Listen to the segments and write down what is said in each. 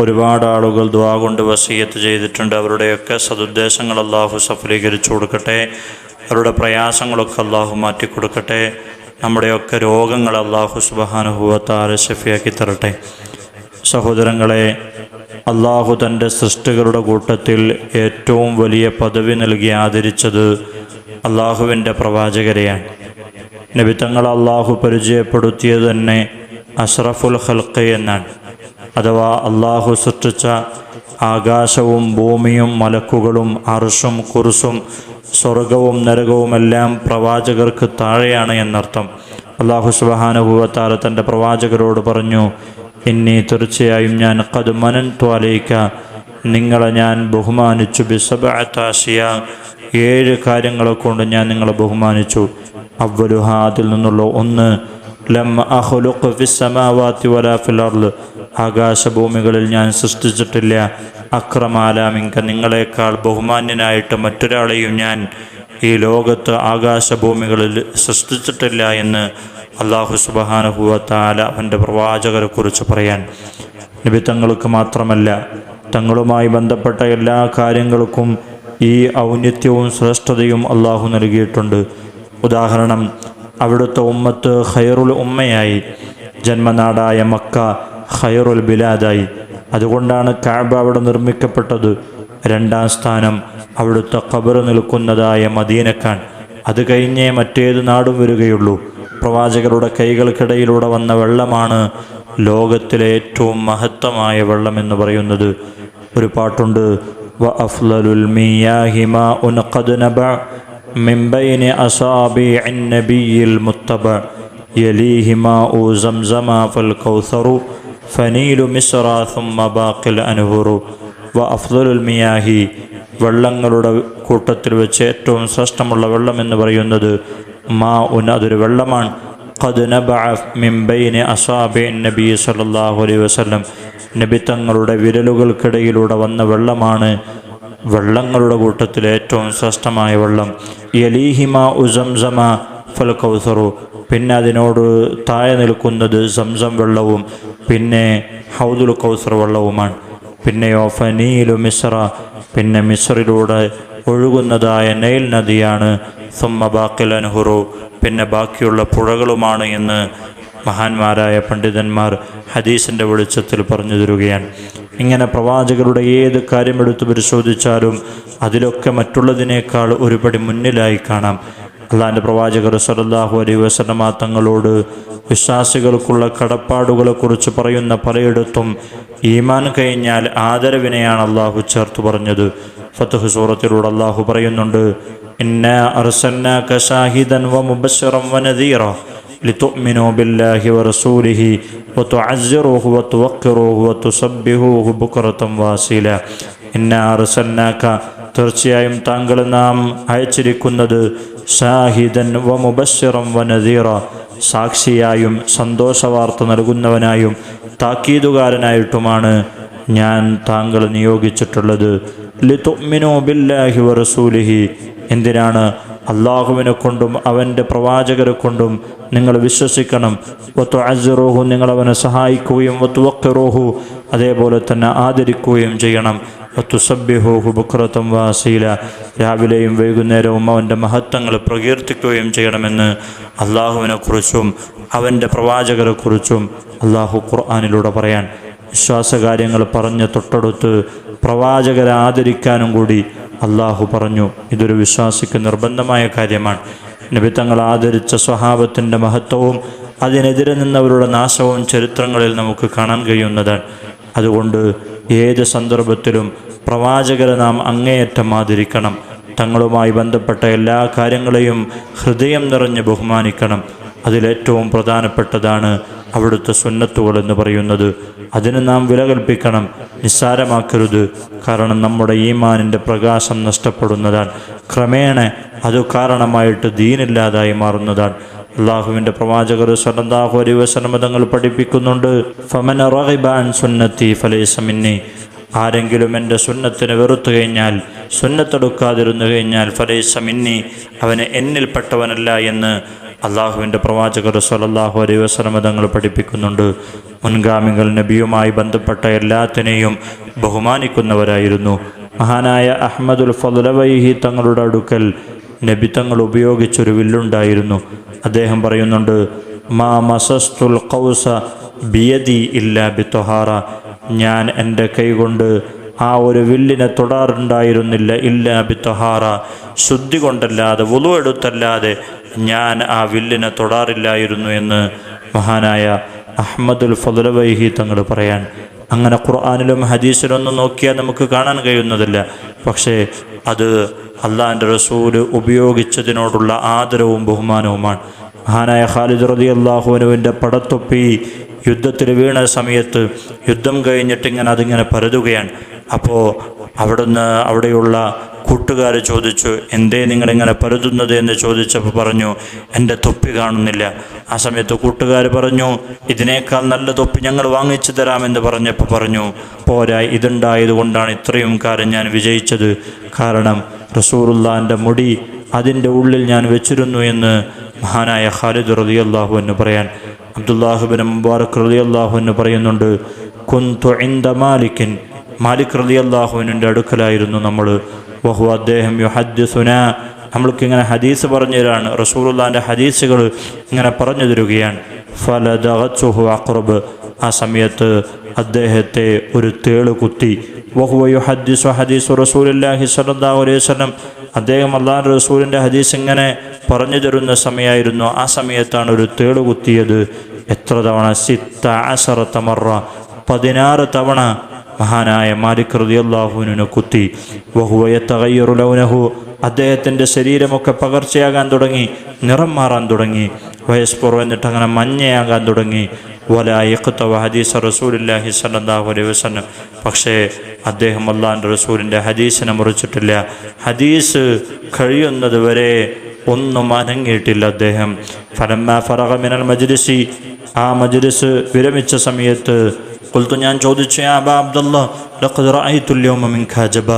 ഒരുപാട് ആളുകൾ ദ്വാ കൊണ്ട് വസീയത്ത് ചെയ്തിട്ടുണ്ട്. അവരുടെയൊക്കെ സതുദ്ദേശങ്ങൾ അള്ളാഹു സഫലീകരിച്ചു കൊടുക്കട്ടെ. അവരുടെ പ്രയാസങ്ങളൊക്കെ അള്ളാഹു മാറ്റിക്കൊടുക്കട്ടെ നമ്മുടെയൊക്കെ രോഗങ്ങൾ അള്ളാഹു സുബഹാനുഭവത്താര ഷഫിയാക്കി തരട്ടെ. സഹോദരങ്ങളെ അള്ളാഹു തന്റെ സൃഷ്ടികളുടെ കൂട്ടത്തിൽ ഏറ്റവും വലിയ പദവി നൽകി ആദരിച്ചത് അള്ളാഹുവിന്റെ പ്രവാചകരെയാണ്. നബിത്തങ്ങൾ അള്ളാഹു പരിചയപ്പെടുത്തിയത് തന്നെ അഷ്റഫുൽ ഹൽക്ക് എന്നാണ്. അഥവാ അള്ളാഹു സൃഷ്ടിച്ച ആകാശവും ഭൂമിയും മലക്കുകളും അർഷും കുറുസും സ്വർഗവും നരകവും എല്ലാം പ്രവാചകർക്ക് താഴെയാണ് എന്നർത്ഥം. അള്ളാഹു സുബഹാനുഭവത്താല തന്റെ പ്രവാചകരോട് പറഞ്ഞു ഇനി തീർച്ചയായും ഞാൻ കത് മനൻ ത്വാലയിക്ക നിങ്ങളെ ഞാൻ ബഹുമാനിച്ചു. ബിസബാശിയ ഏഴ് കാര്യങ്ങളെ കൊണ്ട് ഞാൻ നിങ്ങളെ ബഹുമാനിച്ചു. അവലുഹ അതിൽ നിന്നുള്ള ഒന്ന് ലം അഹ്ലുഖ് ഫിസ്സമാവാതി വലാ ഫിൽ അർൾ ആകാശഭൂമികളിൽ ഞാൻ സൃഷ്ടിച്ചിട്ടില്ല. അക്രമാലാമിങ്ക നിങ്ങളെക്കാൾ ബഹുമാന്യനായിട്ട് മറ്റൊരാളെയും ഞാൻ ഈ ലോകത്ത് ആകാശഭൂമികളിൽ സൃഷ്ടിച്ചിട്ടില്ല എന്ന് അള്ളാഹു സുബഹാനുഭവത്താല അവന്റെ പ്രവാചകരെ കുറിച്ച് പറയാൻ. നബി തങ്ങൾക്ക് മാത്രമല്ല തങ്ങളുമായി ബന്ധപ്പെട്ട എല്ലാ കാര്യങ്ങൾക്കും ഈ ഔന്നിത്യവും ശ്രേഷ്ഠതയും അള്ളാഹു നൽകിയിട്ടുണ്ട്. ഉദാഹരണം അവിടുത്തെ ഉമ്മത്ത് ഖൈറുൽ ഉമ്മയായി. ജന്മനാടായ മക്ക ഖൈറുൽ ബിലാദായി. അതുകൊണ്ടാണ് കാബ അവിടെ നിർമ്മിക്കപ്പെട്ടത്. രണ്ടാം സ്ഥാനം അവിടുത്തെ ഖബർ നിൽക്കുന്നതായ മദീനക്കാൻ അത് കഴിഞ്ഞേ മറ്റേത് നാടും വരികയുള്ളൂ. പ്രവാചകരുടെ കൈകൾക്കിടയിലൂടെ വന്ന വെള്ളമാണ് ലോകത്തിലെ ഏറ്റവും മഹത്തമായ വെള്ളം എന്ന് പറയുന്നത്. ഒരു പാട്ടുണ്ട് മുത്തബ യലീഹി മാഉ സംസമ ഫൽ കൗസറു ഫനീലു മിസ്റ ثم ബാഖിൽ അൻഹുറു. വ അഫ്ദുൽ മിയാഹി. വെള്ളങ്ങളുടെ കൂട്ടത്തിൽ വെച്ച് ഏറ്റവും ശ്രേഷ്ഠമുള്ള വെള്ളം എന്ന് പറയുന്നത് മാ ഉൻ അതൊരു വെള്ളമാണ്. ഖദ് നബഅ മിൻ ബൈനി അസാബി നബി സല്ലല്ലാഹു അലൈഹി വസല്ലം. നബി തങ്ങളുടെ വിരലുകൾക്കിടയിലൂടെ വന്ന വെള്ളമാണ് വെള്ളങ്ങളുടെ കൂട്ടത്തിൽ ഏറ്റവും ശ്രേഷ്ഠമായ വെള്ളം. യലീഹിമ ഉസംസമ ഫൽ കൗസറു. പിന്നെ അതിനോട് താഴെ നിൽക്കുന്നത് സംസം വെള്ളവും പിന്നെ ഹൗദുൽ കൗസർ വെള്ളവുമാണ്. പിന്നെയോ ഫനീലു മിസ്ര പിന്നെ മിശ്രയിലൂടെ ഒഴുകുന്നതായ നൈൽ നദിയാണ്. സുമ്മ ബാക്കിൽ അൻഹുറു പിന്നെ ബാക്കിയുള്ള പുഴകളുമാണ് എന്ന് മഹാന്മാരായ പണ്ഡിതന്മാർ ഹദീസിന്റെ വെളിച്ചത്തിൽ പറഞ്ഞു തരികയാണ്. ഇങ്ങനെ പ്രവാചകരുടെ ഏത് കാര്യം എടുത്തു പരിശോധിച്ചാലും അതിലൊക്കെ മറ്റുള്ളതിനേക്കാൾ ഒരുപടി മുന്നിലായി കാണാം. അള്ളാഹിൻ്റെ പ്രവാചകർ സലല്ലാഹു അലൈ വസലമ തങ്ങളോട് വിശ്വാസികൾക്കുള്ള കടപ്പാടുകളെക്കുറിച്ച് പറയുന്ന പലയിടത്തും ഈമാൻ കഴിഞ്ഞാൽ ആദരവിനെയാണ് അള്ളാഹു ചേർത്ത് പറഞ്ഞത് ഫത്തുഹ് സൂറത്തിലൂടെ അള്ളാഹു പറയുന്നുണ്ട് ഇന്ന അർസന്നാക ഷാഹിദൻ വ മുബശ്ശറൻ വ നദീറ لتؤمنوا بالله ورسوله وتعزروه وتوقروه وتسبحوه بكرة واصيلا إنا أرسلناك തീർച്ചയായും താങ്കൾ നാം അയച്ചിരിക്കുന്നത് സാഹിദൻ വ മുബശ്ശിറം വ നദീറ. സാക്ഷിയായും സന്തോഷവാർത്ത നൽകുന്നവനായും താക്കീതുകാരനായിട്ടുമാണ് ഞാൻ താങ്കൾ നിയോഗിച്ചിട്ടുള്ളത്. ലിതുമിനോ ബില്ലാഹി വ റസൂലിഹി. എന്തിനാണ്? അള്ളാഹുവിനെ കൊണ്ടും അവന്റെ പ്രവാചകരെ കൊണ്ടും നിങ്ങൾ വിശ്വസിക്കണം. ഒത്തു അസറോഹു നിങ്ങളവനെ സഹായിക്കുകയും ഒത്തു വക്കറോഹു അതേപോലെ തന്നെ ആദരിക്കുകയും ചെയ്യണം. ഒത്തു സഭ്യഹോഹു ബുക്രത്തം വാസീല. രാവിലെയും വൈകുന്നേരവും അവന്റെ മഹത്വങ്ങൾ പ്രകീർത്തിക്കുകയും ചെയ്യണമെന്ന് അള്ളാഹുവിനെക്കുറിച്ചും അവന്റെ പ്രവാചകരെക്കുറിച്ചും അള്ളാഹു ഖുർആാനിലൂടെ പറയാൻ വിശ്വാസകാര്യങ്ങൾ പറഞ്ഞ് തൊട്ടടുത്ത് പ്രവാചകരെ ആദരിക്കാനും കൂടി അള്ളാഹു പറഞ്ഞു. ഇതൊരു വിശ്വാസിക്ക് നിർബന്ധമായ കാര്യമാണ്. നിബിത്തങ്ങൾ തങ്ങൾ ആദരിച്ച സ്വഭാവത്തിന്റെ മഹത്വവും അതിനെതിരെ നിന്നവരുടെ നാശവും ചരിത്രങ്ങളിൽ നമുക്ക് കാണാൻ കഴിയുന്നതാണ്. അതുകൊണ്ട് ഏത് സന്ദർഭത്തിലും പ്രവാചകരെ നാം അങ്ങേയറ്റം ആദരിക്കണം. തങ്ങളുമായി ബന്ധപ്പെട്ട എല്ലാ കാര്യങ്ങളെയും ഹൃദയം നിറഞ്ഞ് ബഹുമാനിക്കണം. അതിലേറ്റവും പ്രധാനപ്പെട്ടതാണ് അവിടുത്തെ സുന്നത്തുകൾ എന്ന് പറയുന്നത്. അതിന് നാം വില കൽപ്പിക്കണം. നിസ്സാരമാക്കരുത്. കാരണം നമ്മുടെ ഈമാനിന്റെ പ്രകാശം നഷ്ടപ്പെടുന്നതാണ്. ക്രമേണ അത് കാരണമായിട്ട് ദീനില്ലാതായി മാറുന്നതാണ്. അള്ളാഹുവിന്റെ പ്രവാചകർ സലന്താഹു അലൈ വസലമ തങ്ങൾ പഠിപ്പിക്കുന്നുണ്ട് ഫമൻ റഹിബാൻ സുന്നത്തി ഫലേസമിന്നി ആരെങ്കിലും എന്റെ സുന്നത്തിനെ വെറുത്തു കഴിഞ്ഞാൽ സുന്നത്തെടുക്കാതിരുന്നു കഴിഞ്ഞാൽ ഫലേസമിന്നി അവന് എന്നിൽപ്പെട്ടവനല്ല എന്ന് അള്ളാഹുവിന്റെ പ്രവാചകർ സലല്ലാഹു അലൈ വസ്ലമ തങ്ങൾ പഠിപ്പിക്കുന്നുണ്ട്. മുൻഗാമികൾ നബിയുമായി ബന്ധപ്പെട്ട എല്ലാത്തിനെയും ബഹുമാനിക്കുന്നവരായിരുന്നു. മഹാനായ അഹമ്മദുൽ ഫലവൈഹി തങ്ങളുടെ അടുക്കൽ നബി തങ്ങൾ ഉപയോഗിച്ചൊരു വില്ലുണ്ടായിരുന്നു. അദ്ദേഹം പറയുന്നുണ്ട് മാ മസസ്തുൽ കൗസ ബിയദി ഇല്ല ബിത്തൊഹാറ ഞാൻ എന്റെ കൈകൊണ്ട് ആ ഒരു വില്ലിനെ തൊടാറുണ്ടായിരുന്നില്ല. ഇല്ല ബിത്തഹാറ ശുദ്ധി കൊണ്ടല്ലാതെ വുളു എടുത്തല്ലാതെ ഞാൻ ആ വില്ലിനെ തൊടാറില്ലായിരുന്നു എന്ന് മഹാനായ അഹമ്മദുൽ ഫതുലവൈഹി തങ്ങൾ പറയാൻ. അങ്ങനെ ഖുർആാനിലും ഹദീസിലൊന്നും നോക്കിയാൽ നമുക്ക് കാണാൻ കഴിയുന്നതല്ല. പക്ഷേ അത് അള്ളാഹിന്റെ റസൂൽ ഉപയോഗിച്ചതിനോടുള്ള ആദരവും ബഹുമാനവുമാണ്. മഹാനായ ഖാലിദ് റതി അള്ളാഹുവിനുവിന്റെ പടത്തൊപ്പി യുദ്ധത്തിൽ വീണ സമയത്ത് യുദ്ധം കഴിഞ്ഞിട്ട് ഇങ്ങനെ അതിങ്ങനെ പരതുകയാണ്. അപ്പോൾ അവിടുന്ന് അവിടെയുള്ള കൂട്ടുകാർ ചോദിച്ചു എന്തേ നിങ്ങളിങ്ങനെ പരുതുന്നത്? എന്ന് ചോദിച്ചപ്പോൾ പറഞ്ഞു എന്റെ തൊപ്പി കാണുന്നില്ല. ആ സമയത്ത് കൂട്ടുകാർ പറഞ്ഞു ഇതിനേക്കാൾ നല്ല തൊപ്പി ഞങ്ങൾ വാങ്ങിച്ചു തരാമെന്ന് പറഞ്ഞപ്പോൾ പറഞ്ഞു പോരാ ഇതുണ്ടായത് കൊണ്ടാണ് ഇത്രയും കാലം ഞാൻ വിജയിച്ചത്. കാരണം റസൂറുല്ലാന്റെ മുടി അതിന്റെ ഉള്ളിൽ ഞാൻ വെച്ചിരുന്നു എന്ന് മഹാനായ ഖാലിദ് റതിയല്ലാഹു എന്ന് പറയാൻ അബ്ദുല്ലാഹുബിൻ മുബാറക് റലി അള്ളാഹു എന്ന് പറയുന്നുണ്ട് കുന്തു ഇന്ദ മാലിക്കിൻ. മാലിക് റലി അള്ളാഹുവിന്റെ അടുക്കലായിരുന്നു നമ്മൾ വഹു അദ്ദേഹം യുഹദ്സുന നമ്മൾക്കിങ്ങനെ ഹദീസ് പറഞ്ഞു തരാണ് റസൂലുള്ളാന്റെ ഹദീസുകൾ ഇങ്ങനെ പറഞ്ഞു തരികയാണ് ഫലദഹു അക്രബ് ആ സമയത്ത് അദ്ദേഹത്തെ ഒരു തേൾ കുത്തി. വഹുവ യുഹദ്ദിസു ഹദീസു റസൂലുല്ലാഹി സ്വല്ലല്ലാഹു അലൈഹി വസല്ലം അദ്ദേഹം അള്ളാൻ റസൂലിന്റെ ഹദീസ് ഇങ്ങനെ പറഞ്ഞു തരുന്ന സമയമായിരുന്നു. ആ സമയത്താണ് ഒരു തേൾ കുത്തിയത്. എത്ര തവണ? സിത്ത അസറ തമറ പതിനാറ് തവണ മഹാനായ മാലിക് റളിയല്ലാഹുവിനെ കുത്തി. ബഹുവയത്തകയ്യറുലൗനഹു അദ്ദേഹത്തിന്റെ ശരീരമൊക്കെ പകർച്ചയാകാൻ തുടങ്ങി. നിറം മാറാൻ തുടങ്ങി. വയസ്പുറ എന്നിട്ട് അങ്ങനെ മഞ്ഞയാകാൻ തുടങ്ങി. വലായക്കത്ത ഹദീസ് റസൂലില്ലാഹി സല്ലാഹു അലൈഹി വസ്ലം പക്ഷേ അദ്ദേഹം അള്ളാഹിന്റെ റസൂലിന്റെ ഹദീസിനെ മുറിച്ചിട്ടില്ല. ഹദീസ് കഴിയുന്നത് വരെ ഒന്നും അനങ്ങിയിട്ടില്ല അദ്ദേഹം. ഫലമ്മ ഫറഹമിനൽ മജ്ലിസി. ആ മജ്ലിസ് വിരമിച്ച സമയത്ത് കൊൽത്തു ഞാൻ ചോദിച്ചു അബ അബ്ദുള്ള ലഖദ് റഅയ്തുല്യൗമ മിൻക ജബ.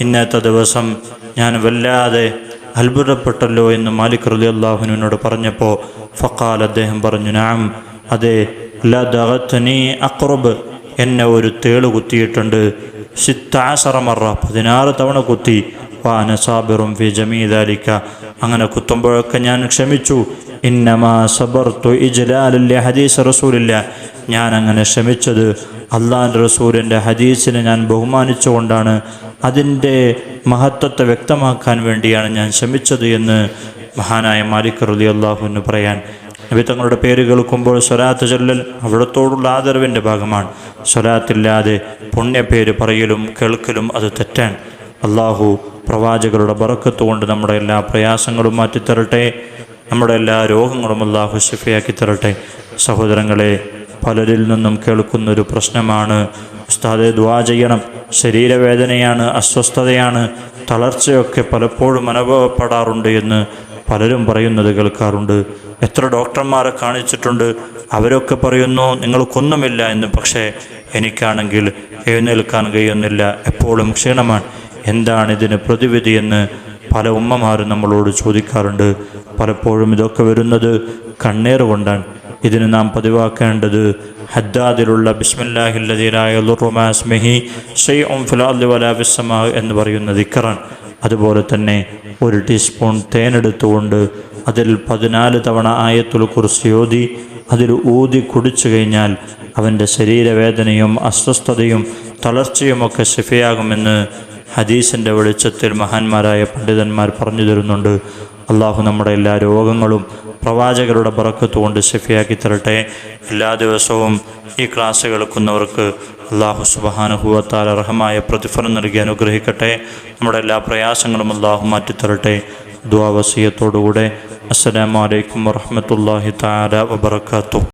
ഇന്നത്തെ ദിവസം ഞാൻ വല്ലാതെ അത്ഭുതപ്പെട്ടല്ലോ എന്ന് മാലിക് റലി അള്ളാഹുനോട് പറഞ്ഞപ്പോൾ ഫക്കാൽ അദ്ദേഹം പറഞ്ഞു നാം അതെ ലദഗത്നി അക്രബ് എന്നെ ഒരു തേൾ കുത്തിയിട്ടുണ്ട്. സിത്താസറമറ പതിനാറ് തവണ കുത്തി. വാന സാബിറും ഫി ജമീദാലിക്ക അങ്ങനെ കുത്തുമ്പോഴൊക്കെ ഞാൻ ക്ഷമിച്ചു. ഇന്നമാ സബർത്തു ഇജ്ലാലില്ല ഹദീസ് റസൂലില്ല ഞാൻ അങ്ങനെ ക്ഷമിച്ചത് അള്ളാൻ റസൂലിന്റെ ഹദീസിനെ ഞാൻ ബഹുമാനിച്ചുകൊണ്ടാണ്. അതിന്റെ മഹത്വത്തെ വ്യക്തമാക്കാൻ വേണ്ടിയാണ് ഞാൻ ശ്രമിച്ചത് എന്ന് മഹാനായ മാലിക് റുദി അള്ളാഹു എന്ന് പറയാൻ. നബി തങ്ങളുടെ പേര് കേൾക്കുമ്പോൾ സ്വലാത്ത് ചൊല്ലൽ അവിടത്തോടുള്ള ആദരവിന്റെ ഭാഗമാണ്. സ്വലാത്തില്ലാതെ പുണ്യപേര് പറയലും കേൾക്കലും അത് തെറ്റാൻ. അള്ളാഹു പ്രവാചകരുടെ ബറക്കത്ത് കൊണ്ട് നമ്മുടെ എല്ലാ പ്രയാസങ്ങളും മാറ്റിത്തരട്ടെ. നമ്മുടെ എല്ലാ രോഗങ്ങളും അള്ളാഹു ഷിഫയാക്കി തരട്ടെ. സഹോദരങ്ങളെ പലരിൽ നിന്നും കേൾക്കുന്നൊരു പ്രശ്നമാണ് ഉസ്താദെ ദ്വാ ചെയ്യണം. ശരീരവേദനയാണ് അസ്വസ്ഥതയാണ് തളർച്ചയൊക്കെ പലപ്പോഴും അനുഭവപ്പെടാറുണ്ട് എന്ന് പലരും പറയുന്നത് കേൾക്കാറുണ്ട്. എത്ര ഡോക്ടർമാരെ കാണിച്ചിട്ടുണ്ട് അവരൊക്കെ പറയുന്നു നിങ്ങൾക്കൊന്നുമില്ല എന്ന്. പക്ഷേ എനിക്കാണെങ്കിൽ എഴുന്നേൽക്കാൻ കഴിയുന്നില്ല. എപ്പോഴും ക്ഷീണമാണ്. എന്താണ് ഇതിന് പ്രതിവിധിയെന്ന് പല ഉമ്മമാരും നമ്മളോട് ചോദിക്കാറുണ്ട്. പലപ്പോഴും ഇതൊക്കെ വരുന്നത് കണ്ണീർ കൊണ്ടാണ്. ഇതിന് നാം പതിവാക്കേണ്ടത് ഹദ്ദാദിലുള്ള ബിസ്മില്ലാഹില്ലതിരായുറുമാസ്മഹി ഷെയ്ഉം ഫിലാദ് വലാബിസമാ എന്ന് പറയുന്ന ദിക്കറാണ്. അതുപോലെ തന്നെ ഒരു ടീസ്പൂൺ തേനെടുത്തുകൊണ്ട് അതിൽ പതിനാല് തവണ ആയത്തുൽ കുർസിയോതി അതിൽ ഊതി കുടിച്ചു കഴിഞ്ഞാൽ അവന്റെ ശരീരവേദനയും അസ്വസ്ഥതയും തളർച്ചയുമൊക്കെ ശിഫയാകുമെന്ന് ഹദീസിന്റെ വെളിച്ചത്തിൽ മഹാന്മാരായ പണ്ഡിതന്മാർ പറഞ്ഞു തരുന്നുണ്ട്. അള്ളാഹു നമ്മുടെ എല്ലാ രോഗങ്ങളും പ്രവാചകരുടെ ബറക്കത്തുകൊണ്ട് ഷെഫിയാക്കി തരട്ടെ. എല്ലാ ദിവസവും ഈ ക്ലാസ് കേൾക്കുന്നവർക്ക് അള്ളാഹു സുബഹാനുഭവത്താൽ അർഹമായ പ്രതിഫലം നൽകി അനുഗ്രഹിക്കട്ടെ. നമ്മുടെ എല്ലാ പ്രയാസങ്ങളും അള്ളാഹു മാറ്റിത്തരട്ടെ ദ്വാവസീയത്തോടുകൂടെ അസ്സലാമലൈക്കും വറഹമത്തല്ലാഹി താല വബർക്കാത്തു